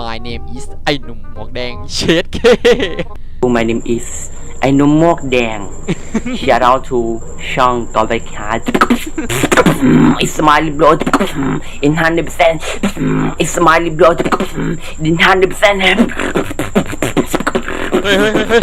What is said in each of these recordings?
my name is ไอหนุ่มหมวกแดงเชดเค My name is ไอ้หนุ่มหมวกแดง Shout out to ช่องต่อไปค่ะ It's Smiley Blood in 100% It's Smiley Blood in 100% เฮ้ยเฮ้ยเฮ้ยเฮ้ย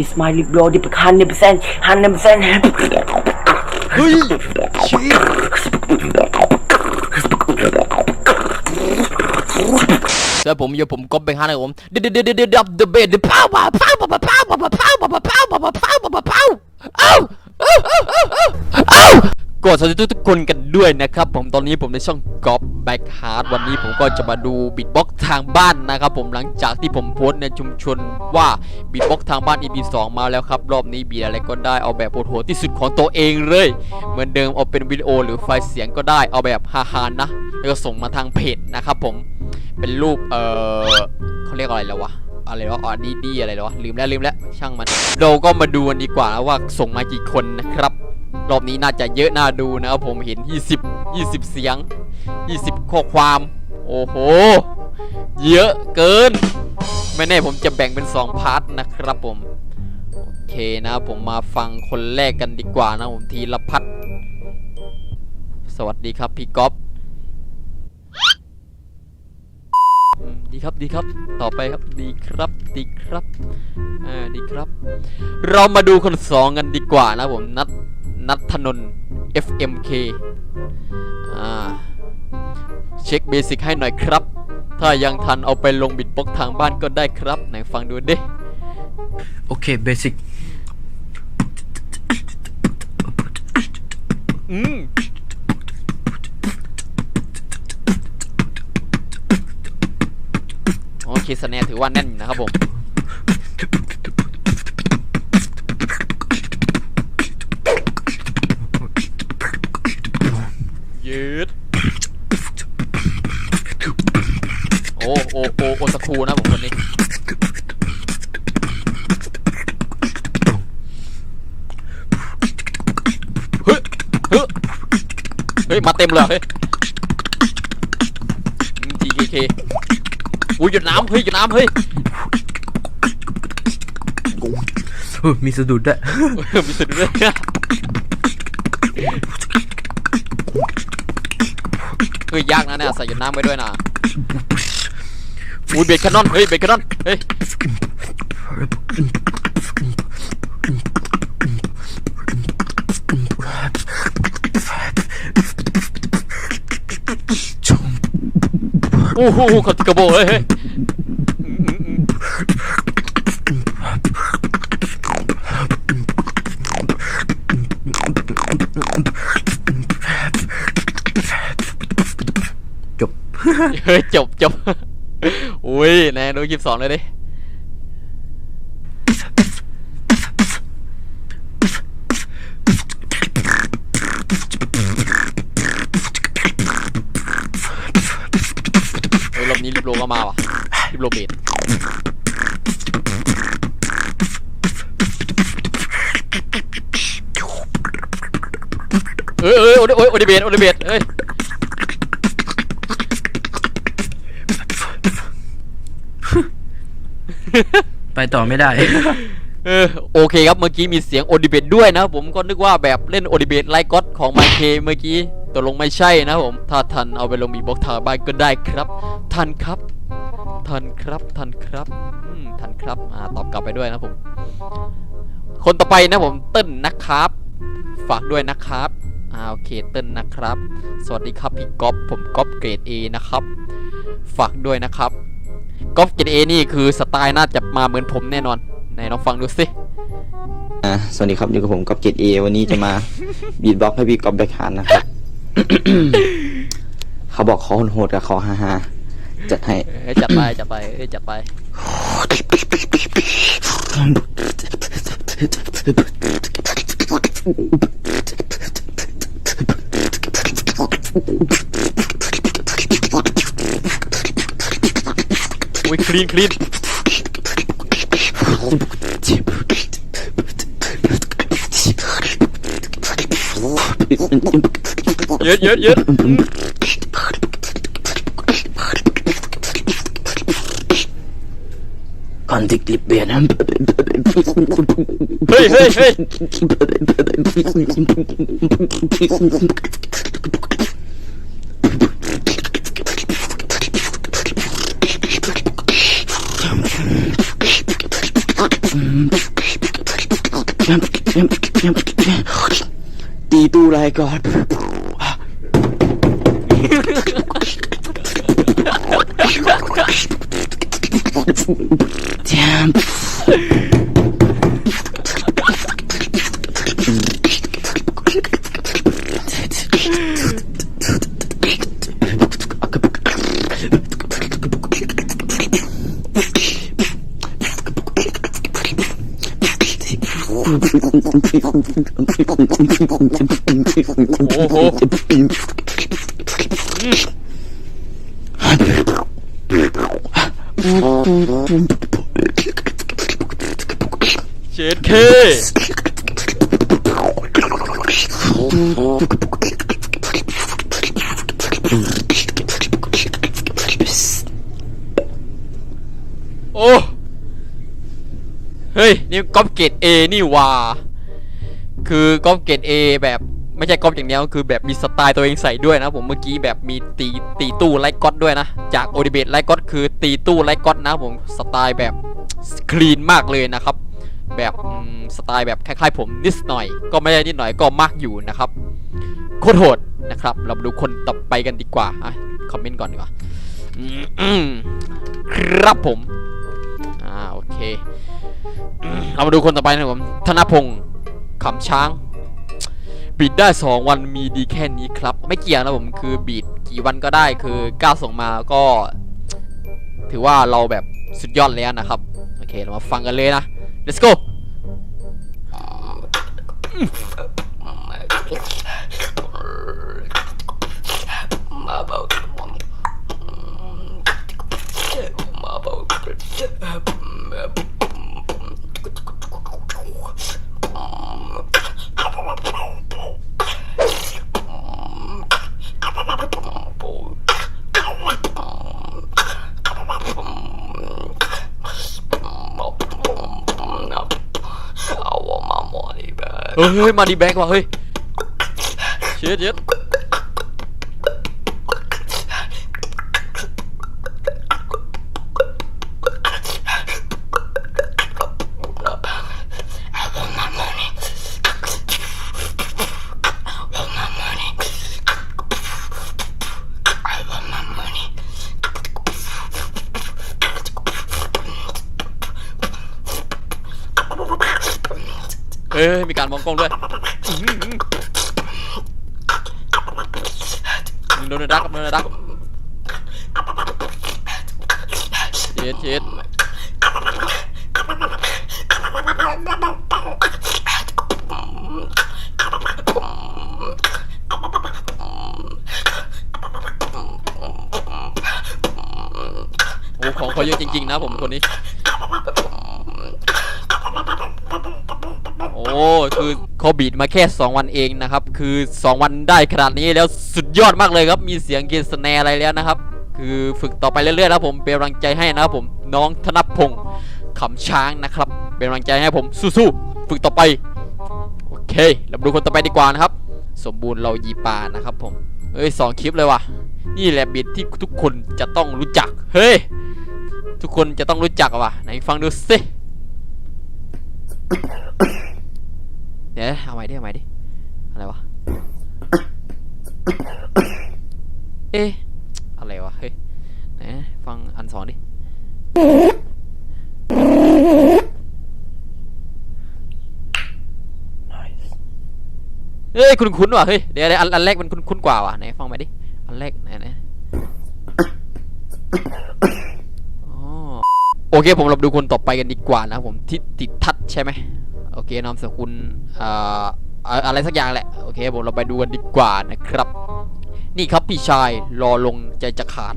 It's Smiley Blood 100% 100% เฮ้ยชี แล้วผมเดี๋ยวผมก๊อปไปห้านะผมเดี๋ยวเดี๋ยวเดี๋ยวเดี๋ยวเดี๋ยวเดอะเบสเดี๋ยวพาวมาพาวมาพาวมาพาวมาพาวมาพาวมาพาวเอ้าเอ้าเอ้าเอ้าเอ้าเอ้ากดสวัสดีทุกคนกันด้วยนะครับ ผมตอนนี้ผมในช่องก๊อปแบ็คฮาร์ดวันนี้ผมก็จะมาดูบิดบ็อกทางบ้านนะครับผมหลังจากที่ผมโพสในชุมชนว่าบิดบ็อกทางบ้าน EP 2มาแล้วครับ รอบนี้บีอะไรก็ได้เอาแบบโหดๆที่สุดของตัวเองเลย เหมือนเดิมเอาเป็นวิดีโอหรือไฟล์เสียงก็ได้เอาแบบฮาๆนะ แล้วก็ส่งมาทางเพจนะครับผม เป็นรูป เออเขาเรียกอะไรแล้ววะ อะไรวะอ๋อดีดีอะไรแล้ววะ ลืมแล้วลืมแล้ว ช่างมัน เราก็มาดูกันดีกว่าว่าส่งมากี่คนนะครับ รอบนี้น่าจะเยอะน่าดูนะครับผมเห็น 20 20 เสียง 20 ข้อความ โอ้โห เยอะเกิน ไม่แน่ผมจะแบ่งเป็น 2 พาร์ทนะครับผม โอเคนะผมมาฟังคนแรกกันดีกว่านะผมทีละพัด สวัสดีครับพี่ก๊อฟอืม ดีครับดีครับ ต่อไปครับดีครับดีครับอ่าดีครับ เรามาดูคนสองกันดีกว่านะผมนัทนัทธนนท์ FMK อ่าเช็คเบสิกให้หน่อยครับ ถ้ายังทันเอาไปลงบิดบ็อกซ์ทางบ้านก็ได้ครับไหนฟังดูดิโอเคเบสิกอืมโอเคสแนร์ถือว่าแน่นนะครับผมยืดโอ้โอ้โอ้โอสคูนะผมคนนี้เฮ้ยเฮ้ยมาเต็มเลยเฮ้ย TKK อุ้ยหยุดน้ำเฮ้ยหยุดน้ำเฮ้ยเออมีสะดุดด้วยมีสะดุดด้วยเฮ้ยยากนะเนี่ยใส่หยุดน้ำไปด้วยนะอุ้ยเบรกแคนนอนเฮ้ยเบรกแคนนอนเฮ้ย อ้โหขัดกระโบเฮ้ยเฮ้ยอืมอืมอืมจบ เฮ้ยจบจบอุ้ยแน่ดูคลิปสองเลยดิ เฮ้ยรอบ นี้รีบโลก็มาว่ะรีบโลเบดเอ้ยเอ้ยโอ้ยโอ้ยโอดิเบตโอดิเบตเอ้ยไปต่อไม่ได้ เออโอเคครับเมื่อกี้มีเสียงโอดิเบตด้วยนะครับผมก็นึกว่าแบบเล่นโอดิเบตไลก็อตของไมเคเมื่อกี้ ตกลงไม่ใช่นะครับผม ถ้าทันเอาไปลงมีบล็อกทางบ้านก็ได้ครับ ทันครับ ทันครับทันครับอืมทันครับอ่าตอบกลับไปด้วยนะผม คนต่อไปนะผมเติ้ลนะครับ ฝากด้วยนะครับอ่าโอเคเติ้ลนะครับ สวัสดีครับพี่ก๊อฟผมก๊อฟเกรด A นะครับ ฝากด้วยนะครับก๊อฟเกรด A นี่คือสไตล์น่าจะมาเหมือนผมแน่นอนไหนลองฟังดูสิอ่าสวัสดีครับอยู่กับผมก๊อฟเกตเอวันนี้จะมา บีทบ็อกซ์ให้พี่ก๊อฟแบ็คฮาร์ดนะครับ เขาบอกเขาโหดกับเขาฮาฮาๆจัดให้ เอ้ยจัดไปจัดไปเอ้ยจัดไปอุ้ยคลีนคลีน เยอะเยอะเยอะคันติกลิบเบียนเฮ้ยเฮ้ยเฮ้ยตีตู้รายก่อน โอ้โห เจ็ดเคโอ้ เฮ้ย นี่ก๊อปเกรดเอนี่ว่า คือก๊อปเกรดเอแบบ ไม่ใช่ก๊อปอย่างเดียวคือแบบมีสไตล์ตัวเองใส่ด้วยนะผมเมื่อกี้แบบมีตีตีตู้ไลก๊อตด้วยนะ จากโอดิเบตไลก๊อตคือตีตู้ไลก๊อตนะผมสไตล์แบบคลีนมากเลยนะครับ แบบสไตล์แบบคล้ายๆ ผมนิดหน่อย ก็ไม่ได้นิดหน่อยก็มากอยู่นะครับโคตรโหดนะครับ เรามาดูคนต่อไปกันดีกว่าอะคอมเมนต์ก่อนดีกว่าครับผมอ่าโอเค เรามาดูคนต่อไปนะผมธนพงศ์ขำช้าง บีดได้ 2 วันมีดีแค่นี้ครับ ไม่เกี่ยวนะผมคือบีดกี่วันก็ได้คือกล้าส่งมาก็ ถือว่าเราแบบสุดยอดแล้วนะครับ โอเค เรามาฟังกันเลยนะ let's go เฮ้ยเฮ้ยมาดีแบ็กว่ะเฮ้ยเช็ดเช็ดเฮ้ยเการมองกล้องด้วยอื้อหือโดนดักโดนดักเช็ดเช็ดโอ้ของเขาเยอะจริงๆนะผมคนนี้ โอ้ คือเขาบีดมาแค่ 2 วันเองนะครับ คือ 2 วันได้ขนาดนี้แล้วสุดยอดมากเลยครับ มีเสียงเกนสแนร์อะไรแล้วนะครับ คือฝึกต่อไปเรื่อยๆนะผม เป็นกำลังใจให้นะครับผม น้องธนพงศ์ขำช้างนะครับ เป็นกำลังใจให้ผม สู้ๆ ฝึกต่อไป โอเค เรามาดูคนต่อไปดีกว่านะครับ สมบูรณ์เรายีปานะครับผม เฮ้ยสองคลิปเลยว่ะ นี่แหละบีดที่ทุกคนจะต้องรู้จัก เฮ้ย ทุกคนจะต้องรู้จักว่ะ ไหนฟังดูสิ ดี๋ยวเอาใหม่ดิเอาใหม่ดิอะไรวะเอ๊ะอะไรวะเฮ้ยไหนฟังอันสองดิเฮ้ยคุ้นๆว่ะเฮ้ยเดี๋ยวเดี๋ยวอันอันแรกมันคุ้นๆกว่าว่ะไหนฟังใหม่ดิอันแรกไหนไหนอ๋อโอเคผมเราดูคนต่อไปกันดีกว่านะครับผมทิติทัศน์ใช่ไหม โอเคนามสกุลอ่าอ่าอะไรสักอย่างแหละ โอเคผมเราไปดูกันดีกว่านะครับ นี่ครับพี่ชายรอลงใจจะขาด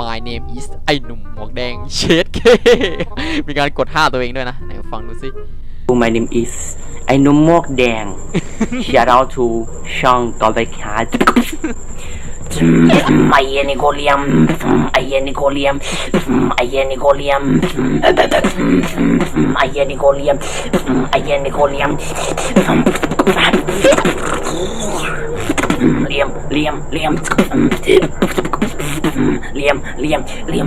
My name is ไอหนุ่มหมวกแดงเชดเคมีการกด5ตัวเองด้วยนะ ไหนฟังดูสิ My name is ไอ้หนุ่มหมวกแดง Shout out to ช่องต่อไปค่ะ ไอเยนิโคเลียมไอเยนิโคเลียมไอเยนิโคเลียมไอเยนิโคเลียมไอเยนิโคเลียมเหลี่ยมเหลี่ยมเหลี่ยมเลียมเลียมเลียม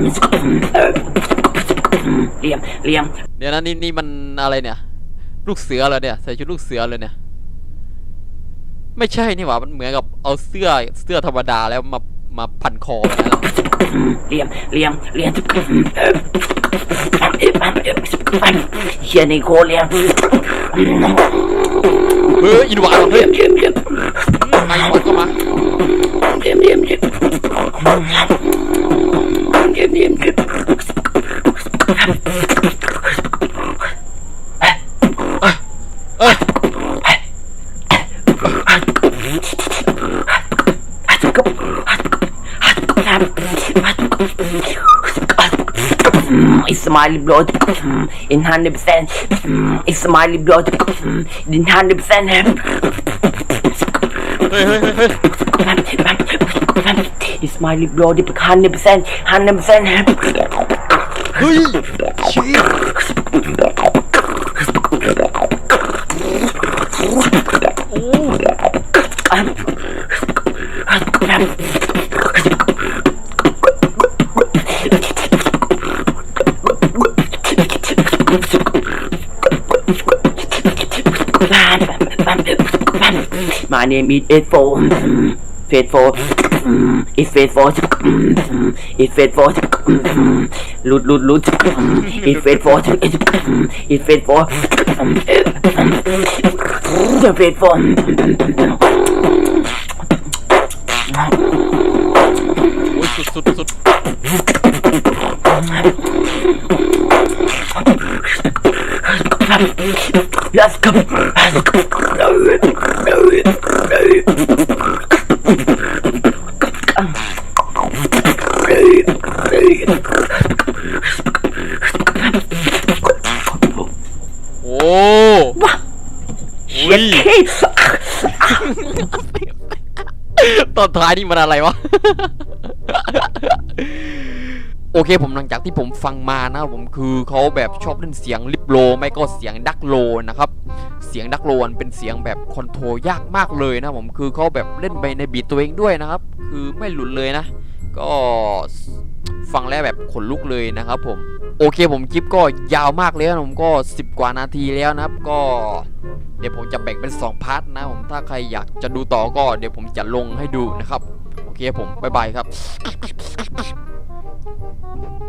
เลียมเลียมเดี๋ยวนะนี่นี่มันอะไรเนี่ย ลูกเสือเหรอเนี่ยใส่ชุดลูกเสือเลยเนี่ย ไม่ใช่นี่หว่ามันเหมือนกับเอาเสื้อเสื้อธรรมดาแล้วมามาพันคอแบบนั้นเหรอเหลี่ยมเหลี่ยมเหลี่ยมเฮียนิโคเลียมเฮ้ยอินหวานเหรอเหลี่เฮ้ย Hmm, it's Ismaili blood hmm, in 100%. Hmm, it's Ismaili blood in 100%. It's Ismaili blood 100%. 100%. My name is Faithful. faithful. It's faithful. It's faithful. Loot, loot, loot. It's faithful. It's faithful. It's faithful. Sup, sup. โอ้ว้าเเคสตอนท้ายนี่มันอะไรวะ โอเคผมหลังจากที่ผมฟังมานะครับผมคือเขาแบบชอบเล่นเสียงลิปโลไม่ก็เสียงดักโลนะครับเสียงดักโลนเป็นเสียงแบบคอนโทรลยากมากเลยนะผมคือเขาแบบเล่นไปในบีทตัวเองด้วยนะครับ คือไม่หลุดเลยนะ ก็ฟังแล้วแบบขนลุกเลยนะครับผมโอเคผมคลิปก็ยาวมากแล้วผมก็ 10 กว่านาทีแล้วนะครับ ก็เดี๋ยวผมจะแบ่งเป็น 2 พาร์ทนะผมถ้าใครอยากจะดูต่อก็เดี๋ยวผมจะลงให้ดูนะครับ โอเคผมบ๊ายบายครับ thank you